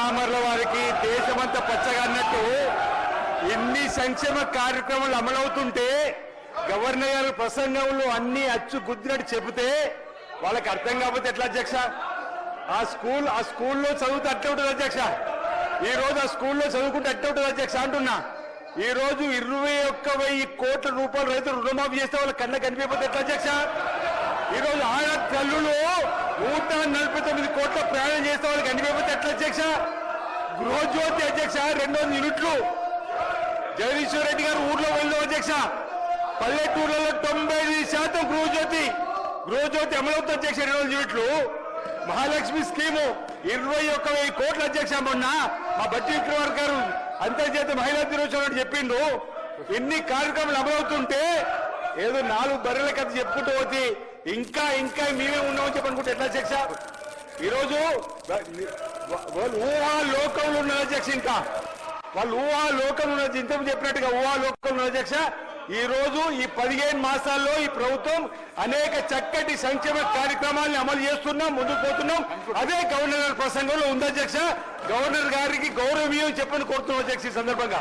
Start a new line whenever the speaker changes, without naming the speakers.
శ్రీరామర్ల వారికి దేశమంతా పచ్చగా అన్నట్టు ఎన్ని సంక్షేమ కార్యక్రమాలు అమలవుతుంటే గవర్నర్ గారి ప్రసంగంలో అన్ని అచ్చు గుద్దినట్టు చెబితే వాళ్ళకి అర్థం కాకపోతే ఎట్లా అధ్యక్ష? ఆ స్కూల్ ఆ స్కూల్లో చదువుతూ అట్టే ఉంటుంది అధ్యక్ష. ఈ రోజు ఆ స్కూల్లో చదువుకుంటే అట్టే ఉంటుంది అధ్యక్ష అంటున్నా. ఈ రోజు ఇరవై ఒక్క వెయ్యి కోట్ల రూపాయలు రైతులు రుణమాఫీ చేస్తే వాళ్ళ కళ్ళ కనిపించకపోతే ఎట్లా అధ్యక్ష? ఈ రోజు ఆయన తల్లులు నూట నలభై తొమ్మిది కోట్ల ప్రయాణం చేస్తే వాళ్ళకి కనిపించకపోతే ఎట్లా అధ్యక్ష? గృహజ్యోతి అధ్యక్ష రెండు వందల యూనిట్లు జగదీశ్వర్ రెడ్డి గారు ఊర్లో వెళ్దాం అధ్యక్ష. పల్లెటూర్లలో తొంభై ఐదు శాతం గృహజ్యోతి గృహజ్యోతి అమలవుతుంది అధ్యక్ష రెండు వందల యూనిట్లు మహాలక్ష్మి స్కీము ఇరవై ఒక్క వెయ్యి కోట్ల అధ్యక్ష మొన్న మా బట్టి విక్రమార్ గారు అంతర్జాతీయ మహిళా దినోత్సవం చెప్పిండు. ఎన్ని కార్యక్రమాలు అమలవుతుంటే ఏదో నాలుగు బర్రెల కథ చెప్పుకుంటూ పోతే ఇంకా ఇంకా మేమే ఉన్నామని చెప్పనుకుంటే ఎట్లా అధ్యక్ష? ఈరోజు వాళ్ళు ఊహా లోకంలో ఉన్నారు అధ్యక్ష ఇంకా. వాళ్ళు ఊహా లోకంలో ఉన్న ఇంతకు చెప్పినట్టుగా ఊహా లోకంలో ఉన్న అధ్యక్ష. ఈ రోజు ఈ పదిహేను మాసాల్లో ఈ ప్రభుత్వం అనేక చక్కటి సంక్షేమ కార్యక్రమాలను అమలు చేస్తున్నాం ముందుకు పోతున్నాం. అదే గవర్నర్ గారి ప్రసంగంలో ఉంది అధ్యక్ష. గవర్నర్ గారికి గౌరవీయం చెప్పని కోరుతున్నాం అధ్యక్ష ఈ సందర్భంగా.